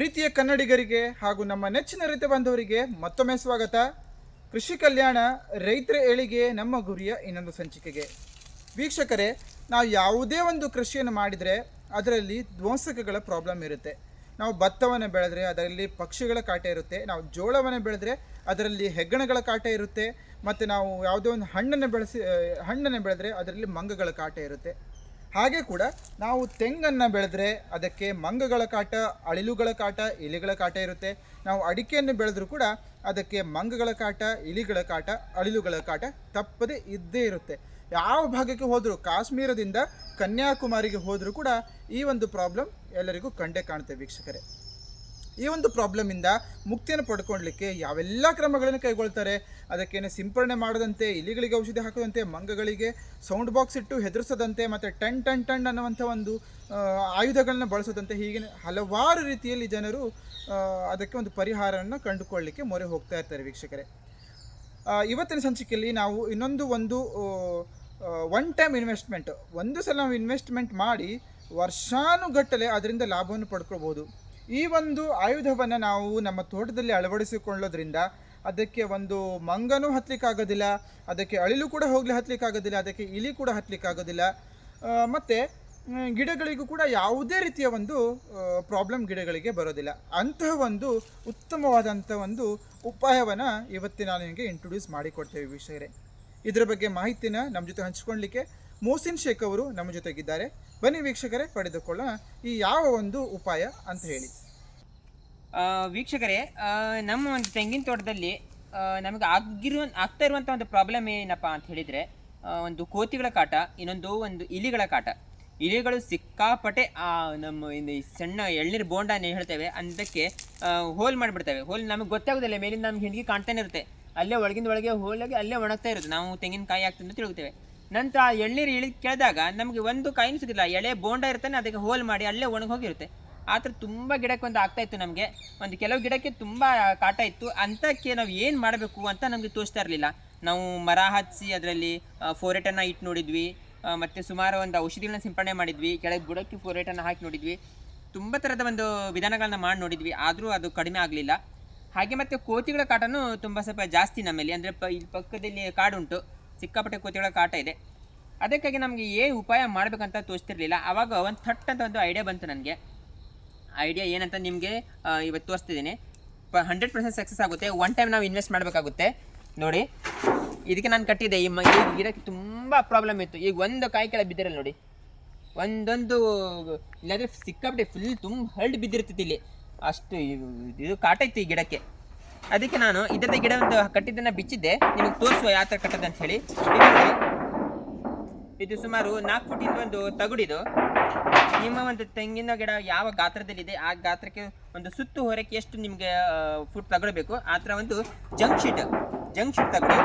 ಪ್ರೀತಿಯ ಕನ್ನಡಿಗರಿಗೆ ಹಾಗೂ ನಮ್ಮ ನೆಚ್ಚಿನ ರೈತ ಬಾಂಧವರಿಗೆ ಮತ್ತೊಮ್ಮೆ ಸ್ವಾಗತ. ಕೃಷಿ ಕಲ್ಯಾಣ ರೈತರ ಏಳಿಗೆ ನಮ್ಮ ಗುರಿಯ ಇನ್ನೊಂದು ಸಂಚಿಕೆಗೆ. ವೀಕ್ಷಕರೇ, ನಾವು ಯಾವುದೇ ಒಂದು ಕೃಷಿಯನ್ನು ಮಾಡಿದರೆ ಅದರಲ್ಲಿ ಧ್ವಂಸಕಗಳ ಪ್ರಾಬ್ಲಮ್ ಇರುತ್ತೆ. ನಾವು ಭತ್ತವನ್ನು ಬೆಳೆದ್ರೆ ಅದರಲ್ಲಿ ಪಕ್ಷಿಗಳ ಕಾಟ ಇರುತ್ತೆ. ನಾವು ಜೋಳವನ್ನು ಬೆಳೆದ್ರೆ ಅದರಲ್ಲಿ ಹೆಗ್ಗಣಗಳ ಕಾಟ ಇರುತ್ತೆ. ಮತ್ತು ನಾವು ಯಾವುದೇ ಒಂದು ಹಣ್ಣನ್ನು ಬೆಳೆಸಿ, ಹಣ್ಣನ್ನು ಬೆಳೆದ್ರೆ ಅದರಲ್ಲಿ ಮಂಗಗಳ ಕಾಟ ಇರುತ್ತೆ. ಹಾಗೆ ಕೂಡ ನಾವು ತೆಂಗನ್ನು ಬೆಳೆದ್ರೆ ಅದಕ್ಕೆ ಮಂಗಗಳ ಕಾಟ, ಅಳಿಲುಗಳ ಕಾಟ ಇಲಿಗಳ ಕಾಟ ಇರುತ್ತೆ. ನಾವು ಅಡಿಕೆಯನ್ನು ಬೆಳೆದ್ರೂ ಕೂಡ ಅದಕ್ಕೆ ಮಂಗಗಳ ಕಾಟ ಇಲಿಗಳ ಕಾಟ, ಅಳಿಲುಗಳ ಕಾಟ ತಪ್ಪದೇ ಇದ್ದೇ ಇರುತ್ತೆ. ಯಾವ ಭಾಗಕ್ಕೆ ಹೋದರೂ, ಕಾಶ್ಮೀರದಿಂದ ಕನ್ಯಾಕುಮಾರಿಗೆ ಹೋದರೂ ಕೂಡ ಈ ಒಂದು ಪ್ರಾಬ್ಲಮ್ ಎಲ್ಲರಿಗೂ ಕಂಡೇ ಕಾಣುತ್ತೆ ವೀಕ್ಷಕರೇ. ಈ ಒಂದು ಪ್ರಾಬ್ಲಮಿಂದ ಮುಕ್ತಿಯನ್ನು ಪಡ್ಕೊಳ್ಳಿಕ್ಕೆ ಯಾವೆಲ್ಲ ಕ್ರಮಗಳನ್ನು ಕೈಗೊಳ್ತಾರೆ, ಅದಕ್ಕೇನು ಸಿಂಪರಣೆ ಮಾಡದಂತೆ, ಇಲಿಗಳಿಗೆ ಔಷಧಿ ಹಾಕದಂತೆ, ಮಂಗಗಳಿಗೆ ಸೌಂಡ್ ಬಾಕ್ಸ್ ಇಟ್ಟು ಹೆದರಿಸದಂತೆ, ಮತ್ತು ಟನ್ ಟನ್ ಟನ್ ಅನ್ನುವಂಥ ಒಂದು ಆಯುಧಗಳನ್ನ ಬಳಸದಂತೆ ಹೀಗೆ ಹಲವಾರು ರೀತಿಯಲ್ಲಿ ಜನರು ಅದಕ್ಕೆ ಒಂದು ಪರಿಹಾರವನ್ನು ಕಂಡುಕೊಳ್ಳಲಿಕ್ಕೆ ಮೊರೆ ಹೋಗ್ತಾ ಇರ್ತಾರೆ ವೀಕ್ಷಕರೇ. ಇವತ್ತಿನ ಸಂಚಿಕೆಯಲ್ಲಿ ನಾವು ಇನ್ನೊಂದು ಒಂದು ಒನ್ ಟೈಮ್ ಇನ್ವೆಸ್ಟ್ಮೆಂಟ್ ಒಂದು ಸಲ ನಾವು ಇನ್ವೆಸ್ಟ್ಮೆಂಟ್ ಮಾಡಿ ವರ್ಷಾನುಗಟ್ಟಲೆ ಅದರಿಂದ ಲಾಭವನ್ನು ಪಡ್ಕೋಬೋದು ಈ ಒಂದು ಆಯುಧವನ್ನು ನಾವು ನಮ್ಮ ತೋಟದಲ್ಲಿ ಅಳವಡಿಸಿಕೊಳ್ಳೋದ್ರಿಂದ ಅದಕ್ಕೆ ಒಂದು ಮಂಗನೂ ಹತ್ತಲಿಕ್ಕಾಗೋದಿಲ್ಲ ಅದಕ್ಕೆ ಅಳಿಲು ಕೂಡ ಹೋಗಲಿ ಹತ್ತಲಿಕ್ಕಾಗೋದಿಲ್ಲ ಅದಕ್ಕೆ ಇಲಿ ಕೂಡ ಹತ್ತಲಿಕ್ಕಾಗೋದಿಲ್ಲ ಮತ್ತು ಗಿಡಗಳಿಗೂ ಕೂಡ ಯಾವುದೇ ರೀತಿಯ ಒಂದು ಪ್ರಾಬ್ಲಮ್ ಗಿಡಗಳಿಗೆ ಬರೋದಿಲ್ಲ. ಅಂತಹ ಒಂದು ಉತ್ತಮವಾದಂಥ ಒಂದು ಉಪಾಯವನ್ನು ಇವತ್ತಿನ ನಾನು ನಿಮಗೆ ಇಂಟ್ರೊಡ್ಯೂಸ್ ಮಾಡಿಕೊಡ್ತೇವೆ ವಿಷಯರೇ ಇದರ ಬಗ್ಗೆ ಮಾಹಿತಿನ ನಮ್ಮ ಜೊತೆ ಹಂಚಿಕೊಳ್ಳಲಿಕ್ಕೆ ಮೋಸಿನ್ ಶೇಖ್ ಅವರು ನಮ್ಮ ಜೊತೆಗಿದ್ದಾರೆ. ಬನ್ನಿ ವೀಕ್ಷಕರೇ, ಪಡೆದುಕೊಳ್ಳೋಣ ಈ ಯಾವ ಒಂದು ಉಪಾಯ ಅಂತ ಹೇಳಿ. ವೀಕ್ಷಕರೇ ನಮ್ಮ ಒಂದು ತೆಂಗಿನ ತೋಟದಲ್ಲಿ ನಮಗೆ ಆಗಿರುವ ಆಗ್ತಾ ಇರುವಂಥ ಒಂದು ಪ್ರಾಬ್ಲಮ್ ಏನಪ್ಪ ಅಂತ ಹೇಳಿದರೆ ಒಂದು ಕೋತಿಗಳ ಕಾಟ ಇನ್ನೊಂದು ಒಂದು ಇಲಿಗಳ ಕಾಟ. ಇಲಿಗಳು ಸಿಕ್ಕಾಪಟ್ಟೆ ಆ, ನಮ್ಮ ಈ ಸಣ್ಣ ಎಳ್ನೀರು ಬೋಂಡ ಹೇಳ್ತೇವೆ ಅದಕ್ಕೆ ಹೋಲ್ ಮಾಡಿಬಿಡ್ತೇವೆ. ಹೋಲ್ ನಮಗೆ ಗೊತ್ತಾಗೋದಿಲ್ಲ ಮೇಲಿಂದ ನಮ್ಗೆ ಹಿಂಡಿಗೆ ಕಾಣ್ತಾನೆ ಇರುತ್ತೆ. ಅಲ್ಲೇ ಒಳಗಿಂದ ಒಳಗೆ ಹೋಲಾಗಿ ಅಲ್ಲೇ ಒಣಗ್ತಾ ಇರುತ್ತೆ. ನಾವು ತೆಂಗಿನಕಾಯಿ ಆಗ್ತದೆ ಅಂತ ತಿಳ್ಕೊತೇವೆ. ನಂತರ ಆ ಎಳ್ನೀರು ಇಳಿ ಕೇಳಿದಾಗ ನಮಗೆ ಒಂದು ಕಾಯಿನೂ ಸಿಗೋಲ್ಲ ಎಳೆ ಬೋಂಡ ಇರ್ತಾನೆ ಅದಕ್ಕೆ ಹೋಲ್ ಮಾಡಿ ಅಲ್ಲೇ ಒಣಗಿ ಹೋಗಿರುತ್ತೆ. ಆ ಥರ ತುಂಬ ಗಿಡಕ್ಕೆ ಒಂದು ಆಗ್ತಾ ಇತ್ತು ನಮಗೆ. ಒಂದು ಕೆಲವು ಗಿಡಕ್ಕೆ ತುಂಬ ಕಾಟ ಇತ್ತು. ಅಂಥಕ್ಕೆ ನಾವು ಏನು ಮಾಡಬೇಕು ಅಂತ ನಮಗೆ ತೋಚ್ತಾ ಇರಲಿಲ್ಲ. ನಾವು ಮರ ಹಚ್ಚಿ ಅದರಲ್ಲಿ ಫೋರೇಟನ್ನು ಇಟ್ಟು ನೋಡಿದ್ವಿ. ಮತ್ತು ಸುಮಾರು ಒಂದು ಔಷಧಿಗಳನ್ನ ಸಿಂಪಡಣೆ ಮಾಡಿದ್ವಿ. ಕೆಳಗೆ ಬುಡಕ್ಕೆ ಫೋರೇಟನ್ನು ಹಾಕಿ ನೋಡಿದ್ವಿ. ತುಂಬ ಥರದ ಒಂದು ವಿಧಾನಗಳನ್ನ ಮಾಡಿ ನೋಡಿದ್ವಿ. ಆದರೂ ಅದು ಕಡಿಮೆ ಆಗಲಿಲ್ಲ. ಹಾಗೆ ಮತ್ತು ಕೋತಿಗಳ ಕಾಟನೂ ತುಂಬ ಸ್ವಲ್ಪ ಜಾಸ್ತಿ ನಮ್ಮಲ್ಲಿ. ಅಂದರೆ ಪ, ಇಲ್ಲಿ ಪಕ್ಕದಲ್ಲಿ ಕಾಡುಂಟು. ಸಿಕ್ಕಾಪಟ್ಟೆ ಕೋತಿಗಳ ಕಾಟ ಇದೆ. ಅದಕ್ಕಾಗಿ ನಮಗೆ ಏನು ಉಪಾಯ ಮಾಡಬೇಕಂತ ತೋಚ್ತಿರ್ಲಿಲ್ಲ ಆವಾಗ ಒಂದು ಥಟ್ ಅಂತ ಒಂದು ಐಡಿಯಾ ಬಂತು ನನಗೆ. ಐಡಿಯಾ ಏನಂತ ನಿಮಗೆ ಇವತ್ತು ತೋರಿಸ್ತಿದ್ದೀನಿ. ಪ ಹಂಡ್ರೆಡ್ ಪರ್ಸೆಂಟ್ ಸಕ್ಸಸ್ ಆಗುತ್ತೆ. ಒನ್ ಟೈಮ್ ನಾವು ಇನ್ವೆಸ್ಟ್ ಮಾಡಬೇಕಾಗುತ್ತೆ. ನೋಡಿ, ಇದಕ್ಕೆ ನಾನು ಕಟ್ಟಿದ್ದೆ. ಈ ಗಿಡಕ್ಕೆ ತುಂಬ ಪ್ರಾಬ್ಲಮ್ ಇತ್ತು. ಈಗ ಒಂದು ಕಾಯಿ ಕೆಳ ಬಿದ್ದಿರಲ್ಲ ನೋಡಿ. ಒಂದೊಂದು ಇಲ್ಲಾಂದರೆ ಸಿಕ್ಕಾಪಟ್ಟೆ ಫುಲ್ ತುಂಬ ಹರಡು ಬಿದ್ದಿರ್ತೈತಿ ಇಲ್ಲಿ. ಅಷ್ಟು ಇದು- ಕಾಟೈತಿ ಈ ಗಿಡಕ್ಕೆ. ಅದಕ್ಕೆ ನಾನು ಇದರದ ಗಿಡ ಒಂದು ಕಟ್ಟಿದ್ದನ್ನು ಬಿಚ್ಚಿದ್ದೆ. ನಿಮಗೆ ತೋರಿಸುವ ಯಾವ ಥರ ಕಟ್ಟದ ಅಂತ ಹೇಳಿ. ಇದು ಸುಮಾರು ನಾಲ್ಕು ಫುಟಿಂದ ಒಂದು ತಗುಡಿದು ನಿಮ್ಮ ಒಂದು ತೆಂಗಿನ ಗಿಡ ಯಾವ ಗಾತ್ರದಲ್ಲಿದೆ, ಆ ಗಾತ್ರಕ್ಕೆ ಒಂದು ಸುತ್ತು ಹೊರಕ್ಕೆ ಎಷ್ಟು ನಿಮಗೆ ಫುಟ್ ತಗೊಳ್ಬೇಕು? ಆ ಥರ ಒಂದು ಜಂಕ್ ಶೀಟ್ ಜಂಕ್ ಶೀಟ್ ತಗೊಳ್ಳಿ.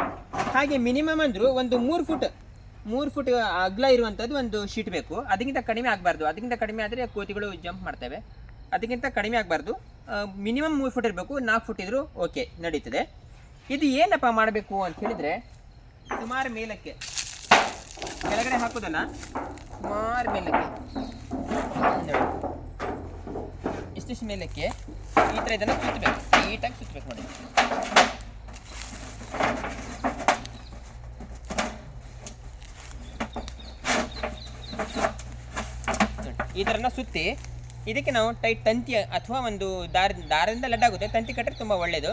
ಹಾಗೆ ಮಿನಿಮಮ್ ಅಂದರೂ ಒಂದು ಮೂರು ಫುಟ್ ಮೂರು ಫುಟ್ ಅಗಲ ಇರುವಂಥದ್ದು ಒಂದು ಶೀಟ್ ಬೇಕು. ಅದಕ್ಕಿಂತ ಕಡಿಮೆ ಆಗಬಾರ್ದು. ಅದಕ್ಕಿಂತ ಕಡಿಮೆ ಆದರೆ ಕೋತಿಗಳು ಜಂಪ್ ಮಾಡ್ತವೆ. ಅದಕ್ಕಿಂತ ಕಡಿಮೆ ಆಗಬಾರ್ದು. ಮಿನಿಮಮ್ ಮೂರು ಫುಟ್ ಇರಬೇಕು. ನಾಲ್ಕು ಫುಟ್ ಇದ್ರು ಓಕೆ, ನಡೀತದೆ. ಇದು ಏನಪ್ಪ ಮಾಡಬೇಕು ಅಂತ ಹೇಳಿದರೆ ಸುಮಾರು ಮೇಲಕ್ಕೆ ಕೆಳಗಡೆ ಹಾಕೋದಲ್ಲ? ಸುಮಾರು ಮೇಲಕ್ಕೆ. ಇಷ್ಟಿಷ್ಟು ಮೇಲಕ್ಕೆ ಈ ಥರ ಇದನ್ನು ಸುತ್ತಬೇಕು ನೀಟಾಗಿ ಸುತ್ತಬೇಕು ನೋಡಿ. ಈ ಥರನ ಸುತ್ತಿ ಇದಕ್ಕೆ ನಾವು ಟೈಟ್ ತಂತಿ ಅಥವಾ ಒಂದು ದಾರ, ದಾರದಿಂದ ಲಡ್ ಆಗುತ್ತೆ. ತಂತಿ ಕಟ್ಟರೆ ತುಂಬ ಒಳ್ಳೆಯದು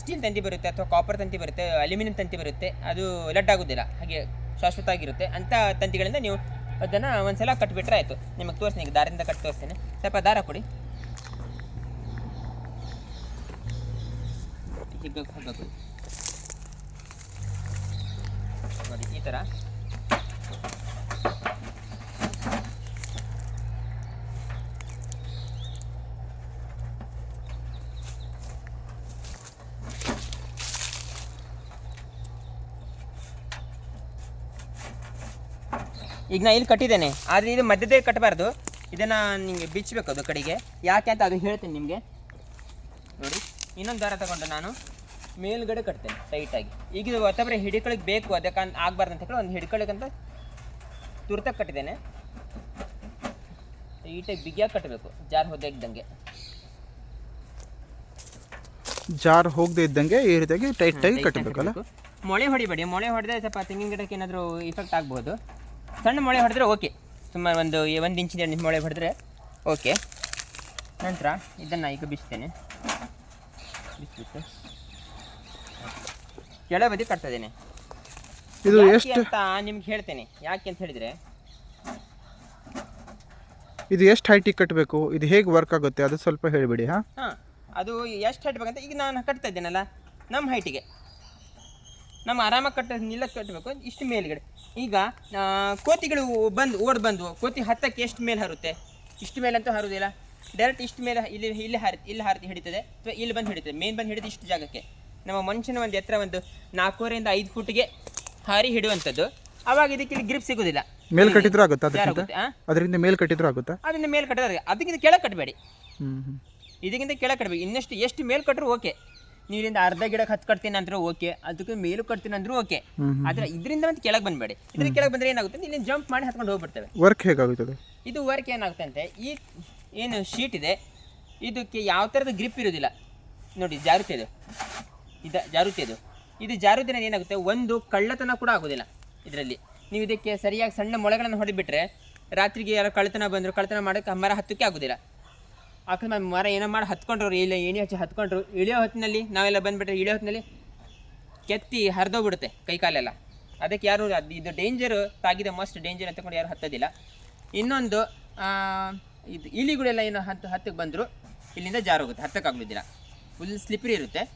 ಸ್ಟೀಲ್ ತಂತಿ ಬರುತ್ತೆ ಅಥವಾ ಕಾಪರ್ ತಂತಿ ಬರುತ್ತೆ ಅಲ್ಯೂಮಿನಿಯಂ ತಂತಿ ಬರುತ್ತೆ. ಅದು ಲಡ್ ಆಗೋದಿಲ್ಲ. ಹಾಗೆ ಶಾಶ್ವತ ಆಗಿರುತ್ತೆ ಅಂಥ ತಂತಿಗಳಿಂದ ನೀವು ಅದನ್ನು ಒಂದ್ಸಲ ಕಟ್ಬಿಟ್ರೆ ಆಯಿತು. ನಿಮಗೆ ತೋರಿಸ್ತೀನಿ, ಈಗ ದಾರಿಯಿಂದ ಕಟ್ ತೋರಿಸ್ತೀನಿ. ಸ್ವಲ್ಪ ದಾರ ಕೊಡಿ. ಈ ಥರ ಈಗ ನಾ ಇಲ್ಲಿ ಕಟ್ಟಿದ್ದೇನೆ. ಆದರೆ ಇದು ಮಧ್ಯದಲ್ಲಿ ಕಟ್ಟಬಾರ್ದು. ಇದನ್ನು ನಿಮಗೆ ಬಿಚ್ಚಬೇಕು ಅದು ಕಡೆಗೆ. ಯಾಕೆ ಅಂತ ಅದು ಹೇಳ್ತೀನಿ ನಿಮಗೆ. ನೋಡಿ ಇನ್ನೊಂದು ದಾರ ತಗೊಂಡು ನಾನು ಮೇಲ್ಗಡೆ ಕಟ್ತೇನೆ ಟೈಟಾಗಿ ಈಗ ಇದು ಮತ್ತೊಬ್ಬರೇ ಹಿಡ್ಕೊಳಕ್ಕೆ ಬೇಕು ಅದಕ್ಕೆ ಆಗಬಾರ್ದು ಅಂತ ಹೇಳಿ ಒಂದು ಹಿಡ್ಕೊಳಕ್ಕಂತ ತುರ್ತಾಗಿ ಕಟ್ಟಿದ್ದೇನೆ. ಟೈಟಾಗಿ ಬಿಗಿಯಾಗಿ ಕಟ್ಟಬೇಕು ಜಾರ್ ಹೋದ ಇದ್ದಂಗೆ. ಜಾರ್ ಹೋಗದೆ ಇದ್ದಂಗೆ ಈ ರೀತಿಯಾಗಿ ಟೈಟಾಗಿ ಕಟ್ಟಬೇಕಲ್ಲ? ಮೊಳೆ ಹೊಡಿಬೇಡಿ ಮೊಳೆ ಹೊಡೆದ್ರೆ ಸ್ವಲ್ಪ ತೆಂಗಿನ ಗಿಡಕ್ಕೆ ಏನಾದರೂ ಇಫೆಕ್ಟ್ ಆಗ್ಬೋದು. ಸಣ್ಣ ಮೊಳೆ ಹೊಡೆದ್ರೆ ಓಕೆ ಸುಮಾರು ಒಂದು ಒಂದು ಇಂಚಿನ ಎರಡು ಮೊಳೆ ಹೊಡೆದ್ರೆ ಓಕೆ ನಂತರ ಇದನ್ನು ಈಗ ಬಿಸ್ತೇನೆ ಬಿಸ್ಬಿಟ್ಟು ಕೆಳ ಬದಿ ಕಟ್ತಾ ಇದ್ದೇನೆ. ಇದು ಎಷ್ಟು? ಅಂತ ನಿಮ್ಗೆ ಹೇಳ್ತೇನೆ. ಯಾಕೆ ಅಂತ ಹೇಳಿದ್ರೆ ಇದು ಎಷ್ಟು ಹೈಟಿಗೆ ಕಟ್ಟಬೇಕು ಇದು ಹೇಗೆ ವರ್ಕ್ ಆಗುತ್ತೆ? ಅದು ಸ್ವಲ್ಪ ಹೇಳಿಬಿಡಿ ಹಾಂ? ಹಾಂ ಅದು ಎಷ್ಟು ಹೈಟ್ ಬೇಕಂತ ಈಗ ನಾನು ಕಟ್ತಾ ಇದ್ದೇನಲ್ಲ ನಮ್ಮ ಹೈಟಿಗೆ ನಮ್ಮ ಆರಾಮಾಗಿ ಕಟ್ಟ ನಿಲ್ಲ ಕಟ್ಟಬೇಕು ಇಷ್ಟು ಮೇಲ್ಗಡೆ. ಈಗ ಕೋತಿಗಳು ಬಂದು ಓಡ್ ಬಂದು ಕೋತಿ ಹತ್ತಕ್ಕೆ ಎಷ್ಟು ಮೇಲೆ ಹರುತ್ತೆ? ಇಷ್ಟು ಮೇಲೆ ಅಂತೂ ಹರುವುದಿಲ್ಲ ಡೈರೆಕ್ಟ್ ಇಷ್ಟು ಮೇಲೆ ಇಲ್ಲಿ ಇಲ್ಲಿ ಹಾರಿ ಇಲ್ಲಿ ಹಾರಿ ಹಿಡಿತದೆ. ಅಥವಾ ಇಲ್ಲಿ ಬಂದು ಹಿಡಿತದೆ. ಮೇನ್ ಬಂದು ಹಿಡಿದು ಇಷ್ಟು ಜಾಗಕ್ಕೆ. ನಮ್ಮ ಮನುಷ್ಯನ ಒಂದು ಎತ್ತರ ಒಂದು ನಾಲ್ಕೂವರೆಯಿಂದ ಐದು ಫುಟ್ಗೆ ಹಾರಿ ಹಿಡುವಂಥದ್ದು ಅವಾಗ ಇದಕ್ಕೆ ಇಲ್ಲಿ ಗ್ರಿಪ್ ಸಿಗೋದಿಲ್ಲ. ಮೇಲ್ ಕಟ್ಟಿದ್ರು ಆಗುತ್ತಾ? ಅದರಿಂದ ಮೇಲ್ ಕಟ್ಟಿದ್ರು ಆಗುತ್ತಾ? ಅದನ್ನ ಮೇಲ್ ಕಟ್ಟಿದ್ರೆ ಅದಕ್ಕಿಂತ ಕೆಳಗೆ ಕಟ್ಟಬೇಡಿ ಇದಕ್ಕಿಂತ ಕೆಳಗೆ ಕಟ್ಟಬೇಕು ಇನ್ನಷ್ಟು ಎಷ್ಟು ಮೇಲ್ ಕಟ್ಟರು ಓಕೆ. ಇಲ್ಲಿಂದ ಅರ್ಧ ಗಿಡಕ್ಕೆ ಹತ್ತು ಕಟ್ತೀನಿ ಅಂದ್ರೂ ಓಕೆ ಅದಕ್ಕೆ ಮೇಲು ಕಟ್ತೀನಿ ಅಂದ್ರೂ ಓಕೆ ಆದ್ರೆ ಇದರಿಂದ ಮತ್ತೆ ಕೆಳಗೆ ಬಂದ್ಬೇಡಿ. ಇದ್ರ ಕೆಳಗೆ ಬಂದ್ರೆ ಏನಾಗುತ್ತೆ? ಇಲ್ಲಿ ಜಂಪ್ ಮಾಡಿ ಹತ್ಕೊಂಡು ಹೋಗ್ಬಿಡ್ತೇವೆ. ವರ್ಕ್ ಹೇಗಾಗುತ್ತದೆ? ಇದು ವರ್ಕ್ ಏನಾಗುತ್ತೆ ಅಂತೆ ಈ ಏನು ಶೀಟ್ ಇದೆ ಇದಕ್ಕೆ ಯಾವ ಥರದ ಗ್ರಿಪ್ ಇರೋದಿಲ್ಲ ನೋಡಿ ಜಾರುತ್ತೆ ಇದು. ಇದು ಜಾರುತ್ತೆ ಇದು. ಇದು ಜಾರುತ್ತಿನ ಏನಾಗುತ್ತೆ? ಒಂದು ಕಳ್ಳತನ ಕೂಡ ಆಗೋದಿಲ್ಲ ಇದರಲ್ಲಿ. ನೀವು ಇದಕ್ಕೆ ಸರಿಯಾಗಿ ಸಣ್ಣ ಮೊಳೆಗಳನ್ನು ಹೊಡೆದ್ಬಿಟ್ರೆ ರಾತ್ರಿಗೆ ಯಾರೋ ಕಳ್ಳತನ ಬಂದ್ರು ಕಳ್ಳತನ ಮಾಡೋಕ್ಕೆ ಮರ ಹತ್ತಕ್ಕೆ ಆಗೋದಿಲ್ಲ ಅಕಸ್ಮಾತ್ ಮರ ಏನೋ ಮಾಡಿ ಹತ್ಕೊಂಡ್ರು ಇಲ್ಲ ಏಣಿ ಹಚ್ಚಿ ಹತ್ಕೊಂಡ್ರು. ಇಳಿಯೋ ಹೊತ್ತಿನಲ್ಲಿ ನಾವೆಲ್ಲ ಬಂದ್ಬಿಟ್ರೆ ಇಳಿಯೋ ಹೊತ್ತಿನಲ್ಲಿ ಕೆತ್ತಿ ಹರಿದೋಗ್ಬಿಡುತ್ತೆ ಕೈಕಾಲೆಲ್ಲ ಅದಕ್ಕೆ ಯಾರು ಅದು ಇದು ಡೇಂಜರ್ ತಾಗಿದೆ ಮಸ್ಟ್ ಡೇಂಜರ್ ಅಂತಕೊಂಡು ಯಾರು ಹತ್ತೋದಿಲ್ಲ. ಇನ್ನೊಂದು ಇದು ಇಲಿಗಳೆಲ್ಲ ಏನು ಹತ್ತು, ಹತ್ತಕ್ಕೆ ಬಂದರು. ಇಲ್ಲಿಂದ ಜಾರೋಗುತ್ತೆ, ಹತ್ತಕ್ಕಾಗೋದಿಲ್ಲ. ಫುಲ್ ಸ್ಲಿಪ್ರಿ ಇರುತ್ತೆ,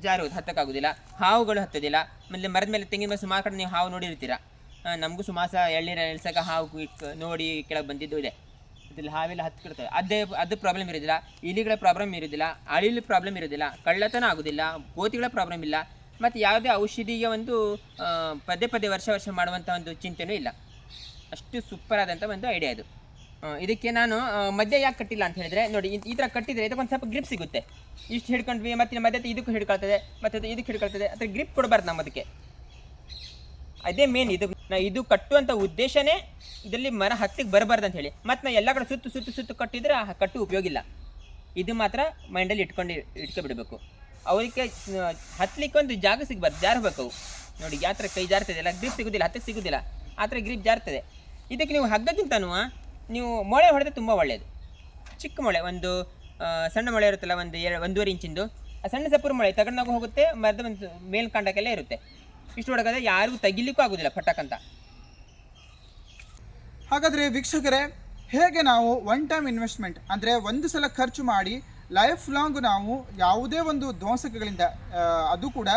ಜಾರೋಗುತ್ತೆ, ಹತ್ತಕ್ಕಾಗೋದಿಲ್ಲ. ಹಾವುಗಳು ಹತ್ತೋದಿಲ್ಲ. ಆಮೇಲೆ ಮರದ ಮೇಲೆ ತೆಂಗಿನ ಮೇಲೆ ಸುಮಾರು ಕಡೆ ನೀವು ಹಾವು ನೋಡಿರ್ತೀರ? ನಮಗೂ ನಮಗೂ ಸುಮಾಸ ಎಳ್ನೀರು ಇಳ್ಸಕ್ಕೆ ಹಾವು ಇಕ್- ನೋಡಿ ಕೆಳಗೆ ಬಂದಿದ್ದು ಇದೆ. ಇದ್ರಲ್ಲಿ ಹಾವೆಲ್ಲ ಹತ್ಕಿರ್ತವೆ ಅದೇ, ಅದು ಪ್ರಾಬ್ಲಮ್ ಇರೋದಿಲ್ಲ ಇಲಿಗಳ ಪ್ರಾಬ್ಲಮ್ ಇರೋದಿಲ್ಲ ಅಳಿಲಿ ಪ್ರಾಬ್ಲಮ್ ಇರೋದಿಲ್ಲ ಕಳ್ಳತನ ಆಗೋದಿಲ್ಲ ಕೋತಿಗಳ ಪ್ರಾಬ್ಲಮ್ ಇಲ್ಲ, ಮತ್ತು ಯಾವುದೇ ಔಷಧಿಗೆ ಒಂದು ಪದೇ ಪದೇ ವರ್ಷ ವರ್ಷ ಮಾಡುವಂಥ ಒಂದು ಚಿಂತೆನೂ ಇಲ್ಲ. ಅಷ್ಟು ಸೂಪರ್ ಆದಂಥ ಒಂದು ಐಡಿಯಾ ಇದು ಇದಕ್ಕೆ ನಾನು ಮಧ್ಯ ಯಾಕೆ ಕಟ್ಟಿಲ್ಲ ಅಂತ ಹೇಳಿದ್ರೆ, ನೋಡಿ, ಈ- ಥರ ಕಟ್ಟಿದರೆ ಇದಕ್ಕೊಂದು ಸ್ವಲ್ಪ ಗ್ರಿಪ್ ಸಿಗುತ್ತೆ. ಇಷ್ಟು ಹಿಡ್ಕೊಂಡ್ವಿ, ಮತ್ತೆ ಮಧ್ಯೆ ಇದಕ್ಕೂ ಹಿಡ್ಕೊಳ್ತದೆ, ಮತ್ತೆ ಇದಕ್ಕೆ ಹಿಡ್ಕೊಳ್ತದೆ ಅಥವಾ ಗ್ರಿಪ್ ಕೊಡಬಾರ್ದು ನಮ್ಮ ಅದಕ್ಕೆ ಅದೇ ಮೇನ್ ಇದು. ನಾ ಇದು ಕಟ್ಟುವಂಥ ಉದ್ದೇಶನೇ ಇದರಲ್ಲಿ ಮರ ಹತ್ತಿಗೆ ಬರಬಾರ್ದು ಅಂತ ಹೇಳಿ. ಮತ್ತು ನಾ ಎಲ್ಲ ಕಡೆ ಸುತ್ತು ಸುತ್ತು ಸುತ್ತು ಕಟ್ಟಿದ್ರೆ ಆ ಕಟ್ಟು ಉಪಯೋಗ ಇಲ್ಲ. ಇದು ಮಾತ್ರ ಮೈಂಡಲ್ಲಿ ಇಟ್ಕೊಂಡು ಇಟ್ಕೊಬಿಡ್ಬೇಕು. ಅವರಿಗೆ ಹತ್ತಲಿಕ್ಕೆ ಒಂದು ಜಾಗ ಸಿಗಬಾರ್ದು. ಜಾರಬೇಕು ಅವು ನೋಡಿ, ಯಾವ ಕೈ ಜಾರ್ತದೆ ಅಲ್ಲ ಗ್ರಿಪ್ ಸಿಗೋದಿಲ್ಲ ಹತ್ತಿಗೆ ಸಿಗೋದಿಲ್ಲ. ಆ ಗ್ರಿಪ್ ಜಾರ್ತದೆ. ಇದಕ್ಕೆ ನೀವು ಹಗ್ಗಕ್ಕಿಂತನೂ ನೀವು ಮೊಳೆ ಹೊಡೆದ್ರೆ ತುಂಬ ಒಳ್ಳೆಯದು ಚಿಕ್ಕ ಮೊಳೆ, ಒಂದು ಸಣ್ಣ ಮೊಳೆ ಇರುತ್ತಲ್ಲ, ಒಂದು ಎರಡು, ಒಂದೂವರೆ ಇಂಚಿಂದು. ಆ ಸಣ್ಣ ಸಪ್ಪರು ಮೊಳೆ ತಗೊಂಡಾಗ ಹೋಗುತ್ತೆ, ಮರದ ಒಂದು ಮೇಲ್ಕಾಂಡಕ್ಕೆಲ್ಲ ಇರುತ್ತೆ. ಇಷ್ಟು ಯಾರಿಗೂ ತೆಗಿಲಿಕ್ಕೂ ಆಗೋದಿಲ್ಲ ಪಟ್ಟಕ್ಕಂತ ಹಾಗಾದರೆ ವೀಕ್ಷಕರೇ, ಹೇಗೆ ನಾವು ಒನ್ ಟೈಮ್ ಇನ್ವೆಸ್ಟ್ಮೆಂಟ್ ಅಂದರೆ ಒಂದು ಸಲ ಖರ್ಚು ಮಾಡಿ ಲೈಫ್ ಲಾಂಗ್ ನಾವು ಯಾವುದೇ ಒಂದು ಧ್ವಂಸಕಗಳಿಂದ ಅದು ಕೂಡ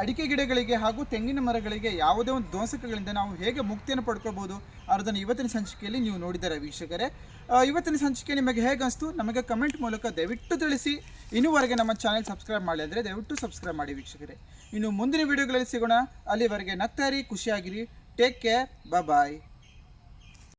ಅಡಿಕೆ ಗಿಡಗಳಿಗೆ ಹಾಗೂ ತೆಂಗಿನ ಮರಗಳಿಗೆ ಯಾವುದೇ ಒಂದು ಧ್ವಂಸಕಗಳಿಂದ ನಾವು ಹೇಗೆ ಮುಕ್ತಿಯನ್ನು ಪಡ್ಕೋಬೋದು ಅನ್ನೋದನ್ನು ಇವತ್ತಿನ ಸಂಚಿಕೆಯಲ್ಲಿ ನೀವು ನೋಡಿದ್ದಾರೆ ವೀಕ್ಷಕರೇ. ಇವತ್ತಿನ ಸಂಚಿಕೆ ನಿಮಗೆ ಹೇಗೆ ಅನಿಸ್ತು ನಮಗೆ ಕಮೆಂಟ್ ಮೂಲಕ ದಯವಿಟ್ಟು ತಿಳಿಸಿ. ಇನ್ನೂವರೆಗೆ ನಮ್ಮ ಚಾನೆಲ್ ಸಬ್ಸ್ಕ್ರೈಬ್ ಮಾಡಿ ಅಂದರೆ ದಯವಿಟ್ಟು ಸಬ್ಸ್ಕ್ರೈಬ್ ಮಾಡಿ ವೀಕ್ಷಕರೇ. ಇನ್ನು ಮುಂದಿನ ವಿಡಿಯೋಗಳಲ್ಲಿ ಸಿಗೋಣ. ಅಲ್ಲಿವರೆಗೆ ನಗ್ತಾರಿ ಖುಷಿಯಾಗಿರಿ. Take care bye